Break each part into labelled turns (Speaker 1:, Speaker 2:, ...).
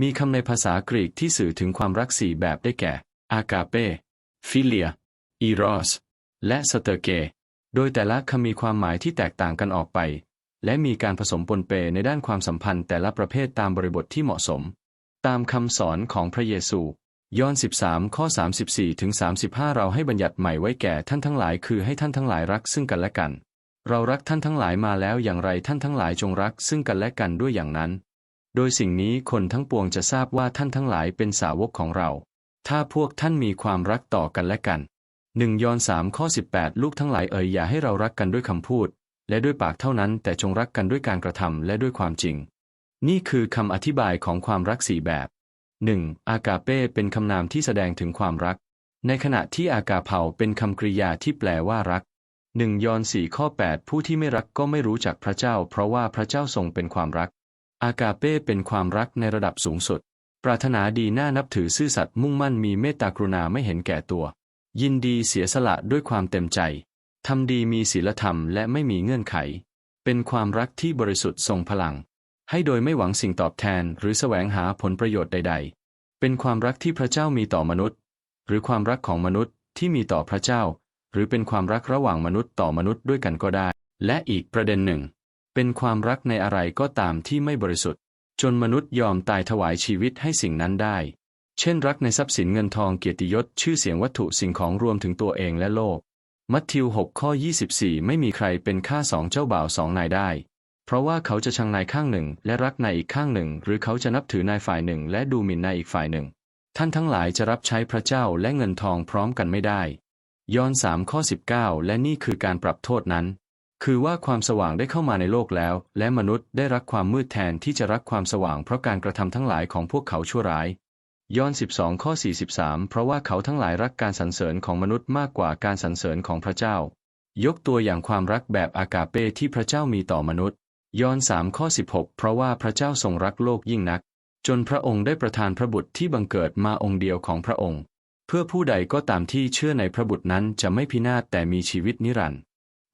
Speaker 1: มีคำในภาษากรีกที่สื่อถึงความรักสี่แบบได้แก่ อากาเป ฟิเลีย อีรอส และสเตเก โดยแต่ละคำมีความหมายที่แตกต่างกันออกไป และมีการผสมปนเปในด้านความสัมพันธ์แต่ละประเภทตามบริบทที่เหมาะสม ตามคำสอนของพระเยซูยอน 13 ข้อ 34 ถึง 35 เราให้บัญญัติใหม่ไว้แก่ท่านทั้งหลายคือให้ท่านทั้งหลายรักซึ่งกันและกัน เรารักท่านทั้งหลายมาแล้วอย่างไรท่านทั้งหลายจงรักซึ่งกันและกันด้วยอย่างนั้น โดยสิ่งนี้คนทั้งปวงจะทราบว่าท่านทั้งหลายเป็นสาวกของเรา ถ้าพวกท่านมีความรักต่อกันและกันหนึ่งยอนสามข้อ18ลูกทั้งหลายเอ๋ยอย่าให้เรารักกันด้วยคำพูด และด้วยปากเท่านั้น แต่จงรักกันด้วยการกระทำและด้วยความจริง นี่คือคำอธิบายของความรักสี่แบบ 1. อากาเป้เป็นคำนามที่แสดงถึงความรัก ในขณะที่อากาเผาเป็นคำกริยาที่แปลว่ารัก1ยอห์น4ข้อ 8 ผู้ที่ไม่รักก็ไม่รู้จักพระเจ้า เพราะว่าพระเจ้าทรงเป็นความรัก อากาเป้เป็นความรักในระดับสูงสุด ปรารถนาดีน่านับถือซื่อสัตย์มุ่งมั่นมีเมตตากรุณาไม่เห็นแก่ตัว ยินดีเสียสละด้วยความเต็มใจ ทำดีมีศีลธรรมและไม่มีเงื่อนไข เป็นความรักที่บริสุทธิ์ทรงพลัง ให้โดยไม่หวังสิ่งตอบแทนหรือแสวงหาผลประโยชน์ใด ๆ เป็นความรักที่พระเจ้ามีต่อมนุษย์ หรือความรักของมนุษย์ที่มีต่อพระเจ้า หรือเป็นความรักระหว่างมนุษย์ต่อมนุษย์ด้วยกันก็ได้ และอีกประเด็นหนึ่ง เป็นความรักในอะไรก็ตามที่ไม่บริสุทธิ์ จนมนุษย์ยอมตายถวายชีวิตให้สิ่งนั้นได้ เช่นรักในทรัพย์สินเงินทองเกียรติยศชื่อเสียงวัตถุสิ่งของรวมถึงตัวเองและโลก มัทธิว 6 ข้อ 24 ไม่มีใครเป็นข้าสองเจ้าบ่าวสองนายได้ เพราะว่าเขาจะชังนายข้างหนึ่งและรักนายอีกข้างหนึ่ง หรือเขาจะนับถือนายฝ่ายหนึ่ง และดูหมิ่นนายอีกฝ่ายหนึ่ง ท่านทั้งหลายจะรับใช้พระเจ้าและเงินทองพร้อมกันไม่ได้ยอห์น3ข้อ 19 และนี่คือการปรับโทษนั้น คือว่าความสว่างได้เข้ามาในโลกแล้ว และมนุษย์ได้รักความมืดแทนที่จะรักความสว่างเพราะการกระทำทั้งหลายของพวกเขาชั่วร้ายย้อน 12 ข้อ 43 เพราะว่าเขาทั้งหลายรักการสรรเสริญของมนุษย์มากกว่าการสรรเสริญของพระเจ้า ยกตัวอย่างความรักแบบอากาเป้ที่พระเจ้ามีต่อมนุษย์ ย้อน 3 ข้อ 16 เพราะว่าพระเจ้าทรงรักโลกยิ่งนัก จนพระองค์ได้ประทานพระบุตรที่บังเกิดมาองค์เดียวของพระองค์ เพื่อผู้ใดก็ตามที่เชื่อในพระบุตรนั้นจะไม่พินาศแต่มีชีวิตนิรันดร์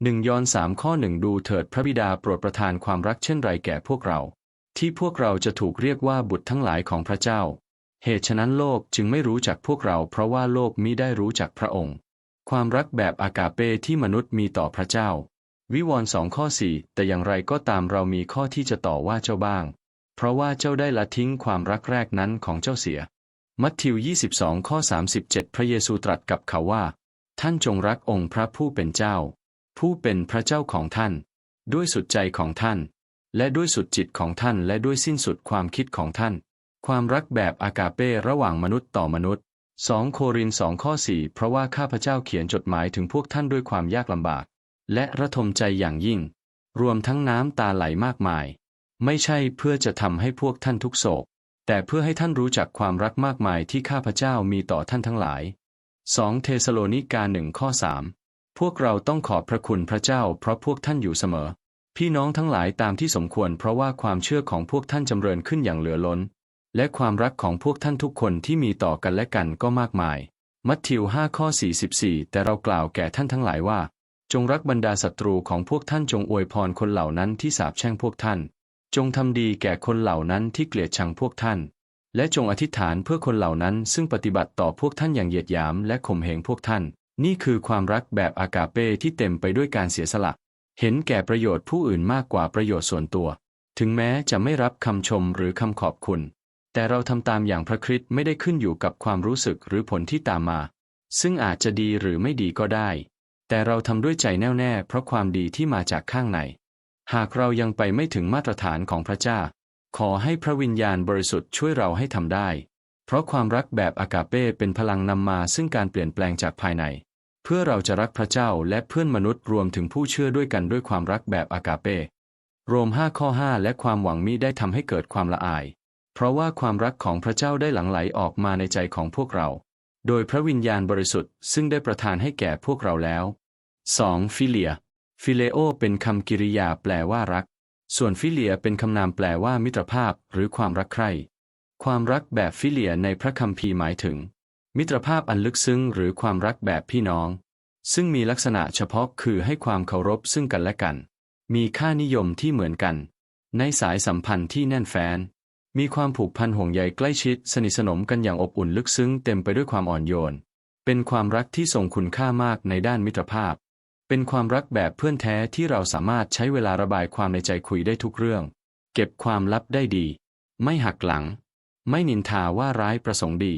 Speaker 1: หนึ่งยอนสามข้อหนึ่งดูเถิดพระบิดาโปรดประทานความรักเช่นไรแก่พวกเรา ที่พวกเราจะถูกเรียกว่าบุตรทั้งหลายของพระเจ้า เหตุฉะนั้นโลกจึงไม่รู้จักพวกเราเพราะว่าโลกมิได้รู้จักพระองค์ ความรักแบบอากาเปที่มนุษย์มีต่อพระเจ้า วิวรณ์สองข้อสี่แต่อย่างไรก็ตามเรามีข้อที่จะต่อว่าเจ้าบ้าง เพราะว่าเจ้าได้ละทิ้งความรักแรกนั้นของเจ้าเสีย มัทธิว 22 ข้อ 37 พระเยซูตรัสกับเขาว่า ท่านจงรักองค์พระผู้เป็นเจ้า ผู้เป็นพระเจ้าของท่าน ด้วยสุดใจของท่าน และด้วยสุดจิตของท่าน และด้วยสิ้นสุดความคิดของท่าน ความรักแบบอากาเป้ระหว่างมนุษย์ต่อมนุษย์ 2 โคริน2ข้อ 4 เพราะว่าข้าพเจ้าเขียนจดหมายถึงพวกท่านด้วยความยากลำบาก และระทมใจอย่างยิ่ง รวมทั้งน้ำตาไหลมากมาย ไม่ใช่เพื่อจะทำให้พวกท่านทุกโศก แต่เพื่อให้ท่านรู้จักความรักมากมายที่ข้าพเจ้ามีต่อท่านทั้งหลาย 2 เทสโลนิกาหนึ่งข้อ3 พวกเราต้องขอบพระคุณพระเจ้า เพราะพวกท่านอยู่เสมอ พี่น้องทั้งหลายตามที่สมควร เพราะว่าความเชื่อของพวกท่านจำเริญขึ้นอย่างเหลือล้น และความรักของพวกท่านทุกคนที่มีต่อกันและกันก็มากมาย มัทธิว5ข้อ44 แต่เรากล่าวแก่ท่านทั้งหลายว่า จงรักบรรดาศัตรูของพวกท่านจงอวยพรคนเหล่านั้นที่สาปแช่งพวกท่าน จงทำดีแก่คนเหล่านั้นที่เกลียดชังพวกท่าน และจงอธิษฐานเพื่อคนเหล่านั้นซึ่งปฏิบัติต่อพวกท่านอย่างเหยียดหยามและข่มเหงพวกท่าน นี่คือความรักแบบอากาเป้ที่เต็มไปด้วยการเสียสละ เห็นแก่ประโยชน์ผู้อื่นมากกว่าประโยชน์ส่วนตัว ถึงแม้จะไม่รับคำชมหรือคำขอบคุณ แต่เราทำตามอย่างพระคริสต์ไม่ได้ขึ้นอยู่กับความรู้สึกหรือผลที่ตามมา ซึ่งอาจจะดีหรือไม่ดีก็ได้ แต่เราทำด้วยใจแน่วแน่เพราะความดีที่มาจากข้างใน หากเรายังไปไม่ถึงมาตรฐานของพระเจ้า ขอให้พระวิญญาณบริสุทธิ์ช่วยเราให้ทำได้ เพราะความรักแบบอากาเป้เป็นพลังนำมาซึ่งการเปลี่ยนแปลงจากภายใน พื่อเราจะรักพระเจ้าและเพื่อนมนุษย์รวมถึงผู้เชื่อด้วยกันด้วยความรักแบบอากาเป โรม 5 ข้อ 5 และความหวังมิได้ทำให้เกิดความละอาย เพราะว่าความรักของพระเจ้าได้หลั่งไหลออกมาในใจของพวกเรา โดยพระวิญญาณบริสุทธิ์ซึ่งได้ประทานให้แก่พวกเราแล้ว 2. ฟิเลีย ฟิเลโอ เป็นคำกริยาแปลว่ารัก ส่วนฟิเลียเป็นคำนามแปลว่ามิตรภาพ หรือความรักใคร่ ความรักแบบฟิเลียในพระคัมภีร์หมายถึง มิตรภาพอันลึกซึ้งหรือความรักแบบพี่น้อง ซึ่งมีลักษณะเฉพาะคือให้ความเคารพซึ่งกันและกัน มีค่านิยมที่เหมือนกัน ในสายสัมพันธ์ที่แน่นแฟ้น มีความผูกพันห่วงใยใกล้ชิด สนิทสนมกันอย่างอบอุ่นลึกซึ้งเต็มไปด้วยความอ่อนโยน เป็นความรักที่ทรงคุณค่ามากในด้านมิตรภาพ เป็นความรักแบบเพื่อนแท้ที่เราสามารถใช้เวลาระบายความในใจคุยได้ทุกเรื่อง เก็บความลับได้ดี ไม่หักหลัง ไม่นินทาว่าร้ายประสงค์ดี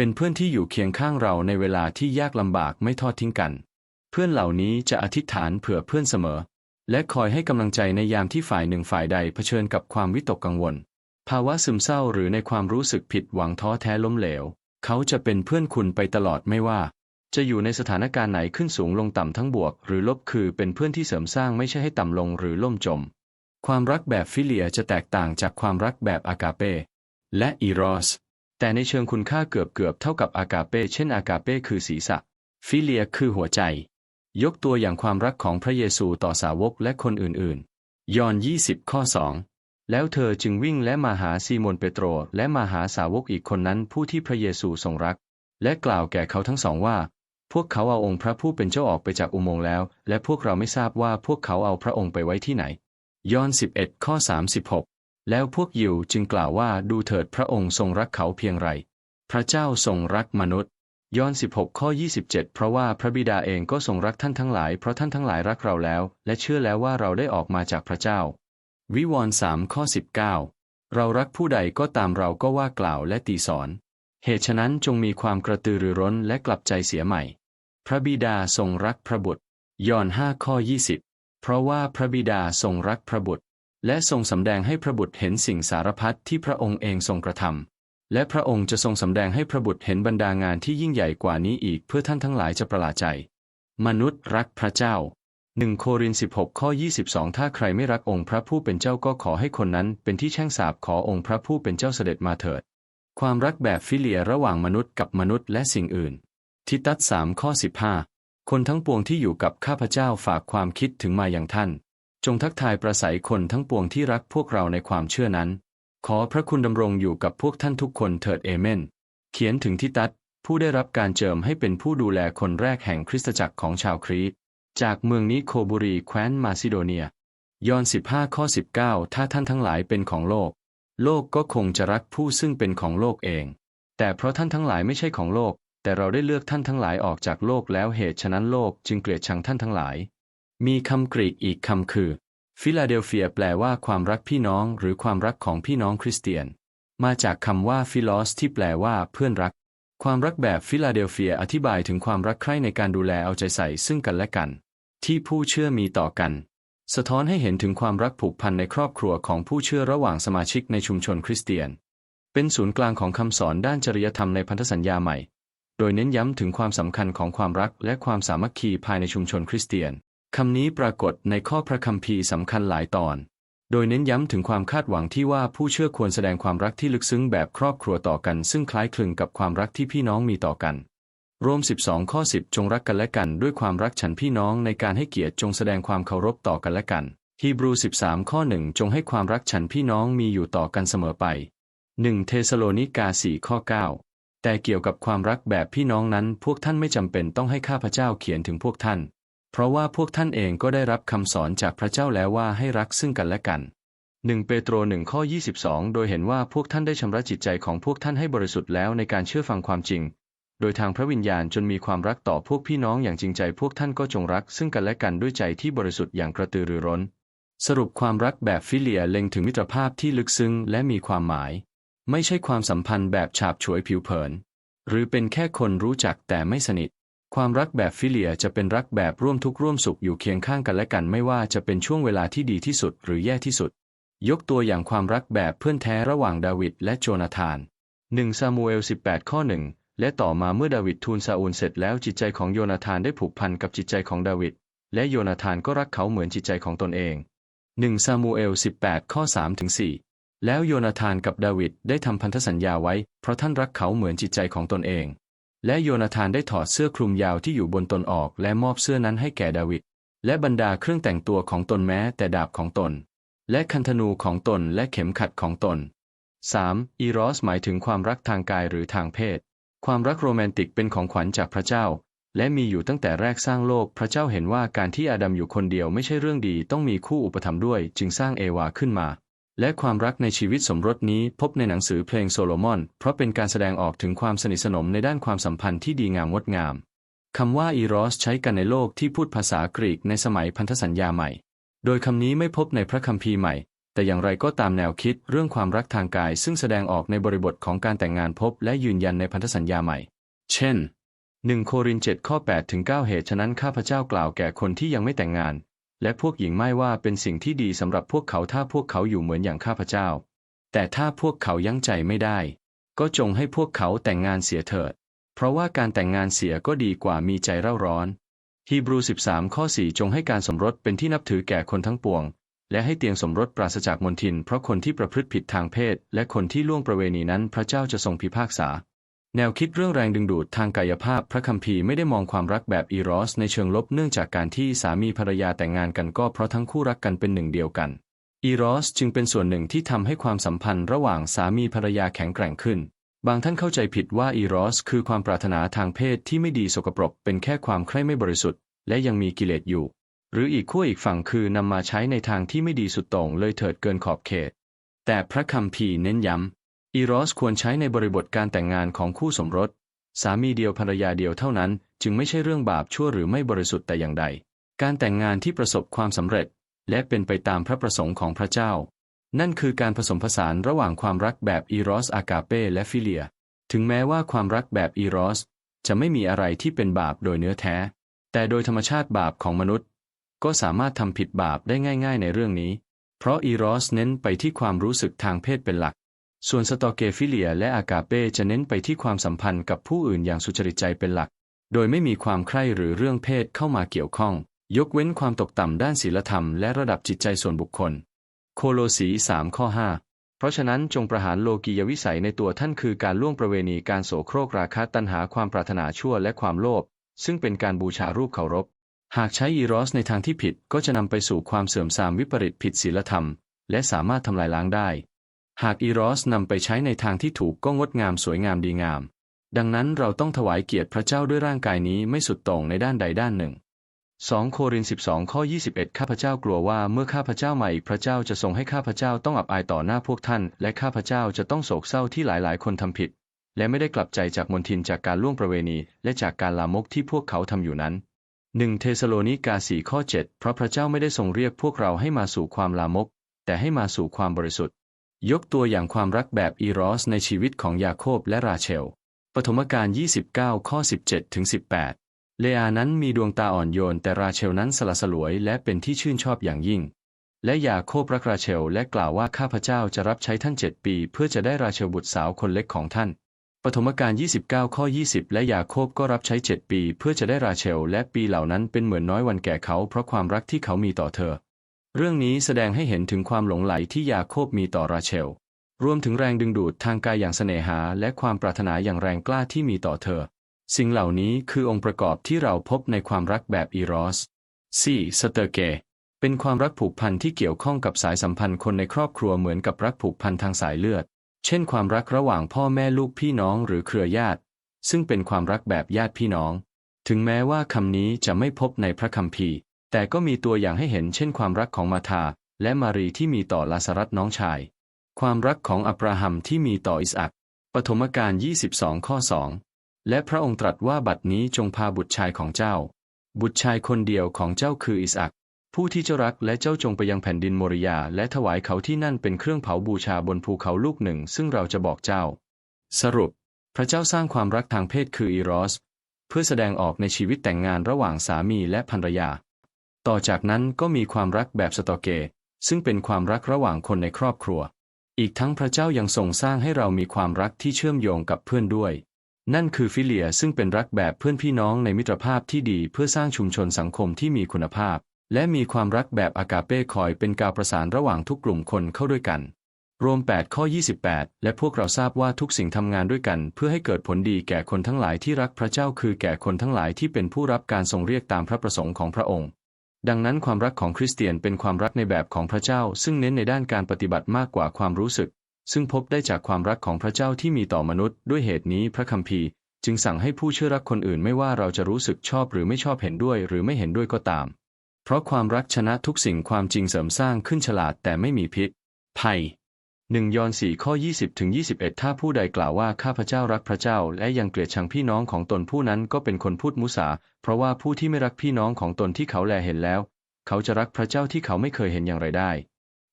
Speaker 1: เป็นเพื่อนที่อยู่เคียงข้างเราในเวลาที่ยากลำบากไม่ทอดทิ้งกัน เพื่อนเหล่านี้จะอธิษฐานเผื่อเพื่อนเสมอ และคอยให้กำลังใจในยามที่ฝ่ายหนึ่งฝ่ายใดเผชิญกับความวิตกกังวล ภาวะซึมเศร้าหรือในความรู้สึกผิดหวังท้อแท้ล้มเหลว เขาจะเป็นเพื่อนคุณไปตลอดไม่ว่า จะอยู่ในสถานการณ์ไหนขึ้นสูงลงต่ำทั้งบวก หรือลบคือเป็นเพื่อนที่เสริมสร้างไม่ใช่ให้ต่ำลงหรือล่มจม ความรักแบบฟิเลียจะแตกต่างจากความรักแบบอากาเปและอีรอส แต่ในเชิงคุณค่าเกือบเกือบเท่ากับอากาเปเช่นอากาเปคือศีรษะ ฟิเลียคือหัวใจ ยกตัวอย่างความรักของพระเยซูต่อสาวกและคนอื่นๆ ยอห์น20 ข้อ 2 แล้วเธอจึงวิ่งและมาหาซีโมนเปโตร และมาหาสาวกอีกคนนั้นผู้ที่พระเยซูทรงรัก และกล่าวแก่เขาทั้งสองว่า พวกเขาเอาองค์พระผู้เป็นเจ้าออกไปจากอุโมงค์แล้ว และพวกเราไม่ทราบว่าพวกเขาเอาพระองค์ไปไว้ที่ไหน ยอห์น11 ข้อ 36 แล้วพวกยิวจึงกล่าวว่าดูเถิดพระองค์ทรงรักเขาเพียงไร พระเจ้าทรงรักมนุษย์ยอน 16 ข้อ 27 เพราะว่าพระบิดาเองก็ทรงรักท่านทั้งหลาย เพราะท่านทั้งหลายรักเราแล้ว และเชื่อแล้วว่าเราได้ออกมาจากพระเจ้า วิวรณ์3ข้อ 19 เรารักผู้ใดก็ตามเราก็ว่ากล่าวและตีสอน เหตุฉะนั้นจงมีความกระตือรือร้นและกลับใจเสียใหม่ พระบิดาทรงรักพระบุตรยอห์น5ข้อ 20 เพราะว่าพระบิดาทรงรักพระบุตร และทรงสำแดงให้พระบุตรเห็นสิ่งสารพัดที่พระองค์เองทรงกระทำและพระองค์จะทรงสำแดงให้พระบุตรเห็นบรรดางานที่ยิ่งใหญ่กว่านี้อีกเพื่อท่านทั้งหลายจะประหลาดใจ มนุษย์รักพระเจ้า 1 โครินธ์16 ข้อ 22 ถ้าใครไม่รักองค์พระผู้เป็นเจ้าก็ขอให้คนนั้นเป็นที่แช่งสาบขอองค์พระผู้เป็นเจ้าเสด็จมาเถิด ความรักแบบฟิเลียระหว่างมนุษย์กับมนุษย์และสิ่งอื่น ทิตัส3ข้อ 15 คนทั้งปวงที่อยู่กับข้าพเจ้าฝากความคิดถึงมาอย่างท่าน จงทักทายประสัยคนทั้งปวงที่รักพวกเราในความเชื่อนั้น ขอพระคุณดำรงอยู่กับพวกท่านทุกคนเถิดเอเมน เขียนถึงทิตัสผู้ได้รับการเจิมให้เป็นผู้ดูแลคนแรกแห่งคริสตจักรของชาวครีตจากเมืองนิโคบุรีแคว้นมาซิโดเนีย ยอห์น15 ข้อ 19 ถ้าท่านทั้งหลายเป็นของโลก โลกก็คงจะรักผู้ซึ่งเป็นของโลกเอง แต่เพราะท่านทั้งหลายไม่ใช่ของโลก แต่เราได้เลือกท่านทั้งหลายออกจากโลกแล้วเหตุฉะนั้นโลกจึงเกลียดชังท่านทั้งหลาย มีคำกรีกอีกคำคือ ฟิลาเดลเฟีย แปลว่าความรักพี่น้องหรือความรักของพี่น้องคริสเตียน มาจากคำว่าฟิลอสที่แปลว่าเพื่อนรัก ความรักแบบฟิลาเดลเฟียอธิบายถึงความรักใคร่ในการดูแลเอาใจใส่ซึ่งกันและกัน ที่ผู้เชื่อมีต่อกัน สะท้อนให้เห็นถึงความรักผูกพันในครอบครัวของผู้เชื่อระหว่างสมาชิกในชุมชนคริสเตียน เป็นศูนย์กลางของคำสอนด้านจริยธรรมในพันธสัญญาใหม่ โดยเน้นย้ำถึงความสำคัญของความรักและความสามัคคีภายในชุมชนคริสเตียน คำนี้ปรากฏในข้อพระคัมภีร์สำคัญหลายตอน โดยเน้นย้ำถึงความคาดหวังที่ว่าผู้เชื่อควรแสดงความรักที่ลึกซึ้งแบบครอบครัวต่อกัน ซึ่งคล้ายคลึงกับความรักที่พี่น้องมีต่อกันโรม12 ข้อ 10 จงรักกันและกัน ด้วยความรักฉันพี่น้องในการให้เกียรติจงแสดงความเคารพต่อกันและกัน ฮีบรู 13 ข้อ 1 จงให้ความรักฉันพี่น้องมีอยู่ต่อกันเสมอไป 1 เทสโลนิกา 4 ข้อ 9 แต่เกี่ยวกับความรักแบบพี่น้องนั้น พวกท่านไม่จำเป็นต้องให้ข้าพเจ้าเขียนถึงพวกท่าน เพราะว่าพวกท่านเองก็ได้รับคำสอนจากพระเจ้าแล้วว่าให้รักซึ่งกันและกัน 1 เปโตร1ข้อ 22 โดยเห็นว่าพวกท่านได้ชำระจิตใจของพวกท่านให้บริสุทธิ์แล้วในการเชื่อฟังความจริง โดยทางพระวิญญาณจนมีความรักต่อพวกพี่น้องอย่างจริงใจ พวกท่านก็จงรักซึ่งกันและกันด้วยใจที่บริสุทธิ์อย่างกระตือรือร้น สรุปความรักแบบฟิเลียเล็งถึงมิตรภาพที่ลึกซึ้งและมีความหมาย ไม่ใช่ความสัมพันธ์แบบฉาบฉวยผิวเผิน หรือเป็นแค่คนรู้จักแต่ไม่สนิท ความรักแบบฟิเลียจะเป็นรักแบบร่วมทุกข์ร่วมสุขอยู่เคียงข้างกันและกันไม่ว่าจะเป็นช่วงเวลาที่ดีที่สุดหรือแย่ที่สุด ยกตัวอย่างความรักแบบเพื่อนแท้ระหว่างดาวิดและโจนาธาน 1 ซามูเอล 18 ข้อ1และต่อมาเมื่อดาวิดทูลซาอูลเสร็จแล้วจิตใจของโยนาธานได้ผูกพันกับจิตใจของดาวิดและโยนาธานก็รักเขาเหมือนจิตใจของตนเอง 1 ซามูเอล 18 ข้อ3ถึง4แล้วโยนาธานกับดาวิดได้ทำพันธสัญญาไว้ เพราะท่านรักเขาเหมือนจิตใจของตนเอง และโยนาธานได้ถอดเสื้อคลุมยาวที่อยู่บนตนออก และมอบเสื้อนั้นให้แก่ดาวิดและบรรดาเครื่องแต่งตัวของตนแม้แต่ดาบของตน และคันธนูของตนและเข็มขัดของตน 3. อีรอสหมายถึงความรักทางกายหรือทางเพศ ความรักโรแมนติกเป็นของขวัญจากพระเจ้า และมีอยู่ตั้งแต่แรกสร้างโลก พระเจ้าเห็นว่าการที่อาดัมอยู่คนเดียวไม่ใช่เรื่องดี ต้องมีคู่อุปถัมภ์ด้วย จึงสร้างเอวาขึ้นมา และความรักในชีวิตสมรสนี้พบในหนังสือเพลงโซโลมอน เพราะเป็นการแสดงออกถึงความสนิทสนมในด้านความสัมพันธ์ที่ดีงามงดงามคำว่าอีรอสใช้กันในโลกที่พูดภาษากรีกในสมัยพันธสัญญาใหม่ โดยคำนี้ไม่พบในพระคัมภีร์ใหม่ แต่อย่างไรก็ตามแนวคิดเรื่องความรักทางกายซึ่งแสดงออกในบริบทของการแต่งงานพบและยืนยันในพันธสัญญาใหม่ เช่น 1 โครินธ์7ข้อ8ถึง9เหตุฉะนั้นข้าพเจ้ากล่าวแก่คนที่ยังไม่แต่งงาน และพวกหญิงไม่ว่าเป็นสิ่งที่ดีสำหรับพวกเขาถ้าพวกเขาอยู่เหมือนอย่างข้าพเจ้า แต่ถ้าพวกเขายั้งใจไม่ได้ ก็จงให้พวกเขาแต่งงานเสียเถิด เพราะว่าการแต่งงานเสียก็ดีกว่ามีใจเร่าร้อน ฮีบรู 13 ข้อ 4 จงให้การสมรสเป็นที่นับถือแก่คนทั้งปวง และให้เตียงสมรสปราศจากมนทิน เพราะคนที่ประพฤติผิดทางเพศ และคนที่ล่วงประเวณีนั้นพระเจ้าจะทรงพิพากษา แนวคิดเรื่องแรงดึงดูดทางกายภาพพระคัมภีร์ไม่ได้มองความรักแบบอีรอสในเชิงลบเนื่องจากการที่สามีภรรยาแต่งงานกันก็เพราะทั้งคู่รักกันเป็นหนึ่งเดียวกัน อีรอสจึงเป็นส่วนหนึ่งที่ทำให้ความสัมพันธ์ระหว่างสามีภรรยาแข็งแกร่งขึ้น บางท่านเข้าใจผิดว่าอีรอสคือความปรารถนาทางเพศที่ไม่ดีสกปรก เป็นแค่ความใคร่ไม่บริสุทธิ์ และยังมีกิเลสอยู่ หรืออีกขั้วอีกฝั่งคือนำมาใช้ในทางที่ไม่ดีสุดโต่งเลยเถิดเกินขอบเขต แต่พระคัมภีร์เน้นย้ำ อีรอสควรใช้ในบริบทการแต่งงานของคู่สมรส สามีเดียวภรรยาเดียวเท่านั้น จึงไม่ใช่เรื่องบาปชั่วหรือไม่บริสุทธิ์แต่อย่างใด การแต่งงานที่ประสบความสำเร็จ และเป็นไปตามพระประสงค์ของพระเจ้า นั่นคือการผสมผสานระหว่างความรักแบบอีรอสอากาเป้และฟิเลีย ถึงแม้ว่าความรักแบบอีรอส จะไม่มีอะไรที่เป็นบาปโดยเนื้อแท้ แต่โดยธรรมชาติบาปของมนุษย์ ก็สามารถทำผิดบาปได้ง่าย ๆ ในเรื่องนี้ เพราะอีรอสเน้นไปที่ความรู้สึกทางเพศเป็นหลัก ส่วนสตอเกฟิเลียและอากาเปจะเน้นไปที่ความสัมพันธ์กับผู้อื่นอย่างสุจริตใจเป็นหลัก โดยไม่มีความใคร่หรือเรื่องเพศเข้ามาเกี่ยวข้อง ยกเว้นความตกต่ำด้านศีลธรรมและระดับจิตใจส่วนบุคคล โคโลสี3ข้อ5เพราะฉะนั้นจงประหารโลกียวิสัยในตัวท่านคือการล่วงประเวณีการโสโครกราคะตัณหาความปรารถนาชั่วและความโลภซึ่งเป็นการบูชารูปเคารพ หากใช้อีรอสในทางที่ผิดก็จะนำไปสู่ความเสื่อมทรามวิปริตผิดศีลธรรม และสามารถทำลายล้างได้ หากอีรอสนำไปใช้ในทางที่ถูกก็งดงามสวยงามดีงาม ดังนั้นเราต้องถวายเกียรติพระเจ้าด้วยร่างกายนี้ไม่สุดโต่งในด้านใดด้านหนึ่ง 2 โครินธ์12 ข้อ 21 ข้าพเจ้ากลัวว่าเมื่อข้าพเจ้ามาอีกพระเจ้าจะทรงให้ข้าพเจ้าต้องอับอายต่อหน้าพวกท่าน และข้าพเจ้าจะต้องโศกเศร้าที่หลายๆ คนทำผิด และไม่ได้กลับใจจากมนทินจากการล่วงประเวณี และจากการลามกที่พวกเขาทำอยู่นั้น1เทสโลนิกา4ข้อ 7 เพราะพระเจ้าไม่ได้ทรงเรียกพวกเราให้มาสู่ความลามก แต่ให้มาสู่ความบริสุทธิ์ ยกตัวอย่างความรักแบบอีรอสในชีวิตของยาโคบและราเชล ปฐมกาล 29 ข้อ 17 ถึง 18 เลอานั้นมีดวงตาอ่อนโยน แต่ราเชลนั้นสละสลวยและเป็นที่ชื่นชอบอย่างยิ่ง และยาโคบรักราเชลและกล่าวว่าข้าพเจ้าจะรับใช้ท่านเจ็ดปี เพื่อจะได้ราเชลบุตรสาวคนเล็กของท่าน ปฐมกาล 29 ข้อ 20 และยาโคบก็รับใช้เจ็ดปี เพื่อจะได้ราเชล และปีเหล่านั้นเป็นเหมือนน้อยวันแก่เขาเพราะความรักที่เขามีต่อเธอ เรื่องนี้แสดงให้เห็นถึงความหลงไหลที่ยาโคบมีต่อราเชล รวมถึงแรงดึงดูดทางกายอย่างเสน่หา และความปรารถนาอย่างแรงกล้าที่มีต่อเธอ สิ่งเหล่านี้คือองค์ประกอบที่เราพบในความรักแบบอีรอส 4. สเตอร์เก เป็นความรักผูกพันที่เกี่ยวข้องกับสายสัมพันธ์คนในครอบครัวเหมือนกับรักผูกพันทางสายเลือด เช่น ความรักระหว่างพ่อแม่ลูกพี่น้องหรือเครือญาติ ซึ่งเป็นความรักแบบญาติพี่น้อง ถึงแม้ว่าคำนี้จะไม่พบในพระคัมภีร์ แต่ก็มีตัวอย่างให้เห็นเช่นความรักของมาธาและมารีที่มีต่อลาสรัตน้องชาย ความรักของอับราฮัมที่มีต่ออิสอักปฐมกาล22 ข้อ 2 และพระองค์ตรัสว่าบัดนี้จงพาบุตรชายของเจ้า บุตรชายคนเดียวของเจ้าคืออิสอักผู้ที่เจ้ารักและเจ้าจงไปยังแผ่นดินโมริยา และถวายเขาที่นั่นเป็นเครื่องเผาบูชาบนภูเขาลูกหนึ่ง ซึ่งเราจะบอกเจ้า สรุป พระเจ้าสร้างความรักทางเพศคืออีรอส เพื่อแสดงออกในชีวิตแต่งงานระหว่างสามีและภรรยา ต่อจากนั้นก็มีความรักแบบสตอเก ซึ่งเป็นความรักระหว่างคนในครอบครัว อีกทั้งพระเจ้ายังทรงสร้างให้เรามีความรักที่เชื่อมโยงกับเพื่อนด้วย นั่นคือฟิเลียซึ่งเป็นรักแบบเพื่อนพี่น้องในมิตรภาพที่ดีเพื่อสร้างชุมชนสังคมที่มีคุณภาพ และมีความรักแบบอากาเป้คอยเป็นกาวประสานระหว่างทุกกลุ่มคนเข้าด้วยกันรวม 8 ข้อ 28 และพวกเราทราบว่าทุกสิ่งทำงานด้วยกัน เพื่อให้เกิดผลดีแก่คนทั้งหลายที่รักพระเจ้าคือแก่คนทั้งหลายที่เป็นผู้รับการทรงเรียกตามพระประสงค์ของพระองค์ ดังนั้นความรักของคริสเตียนเป็นความรักในแบบของพระเจ้า ซึ่งเน้นในด้านการปฏิบัติมากกว่าความรู้สึก ซึ่งพบได้จากความรักของพระเจ้าที่มีต่อมนุษย์ ด้วยเหตุนี้พระคัมภีร์ จึงสั่งให้ผู้เชื่อรักคนอื่นไม่ว่าเราจะรู้สึกชอบหรือไม่ชอบเห็นด้วย หรือไม่เห็นด้วยก็ตาม เพราะความรักชนะทุกสิ่งความจริงเสริมสร้างขึ้นฉลาดแต่ไม่มีพิษภัย หนึ่งยอห์นสี่ข้อยี่สิบถึงยี่สิบเอ็ดถ้าผู้ใดกล่าวว่าข้าพเจ้ารักพระเจ้า และยังเกลียดชังพี่น้องของตนผู้นั้นก็เป็นคนพูดมุสา เพราะว่าผู้ที่ไม่รักพี่น้องของตนที่เขาแลเห็นแล้ว เขาจะรักพระเจ้าที่เขาไม่เคยเห็นอย่างไรได้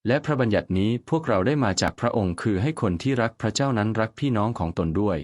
Speaker 1: และพระบัญญัตินี้พวกเราได้มาจากพระองค์คือให้คนที่รักพระเจ้านั้นรักพี่น้องของตนด้วย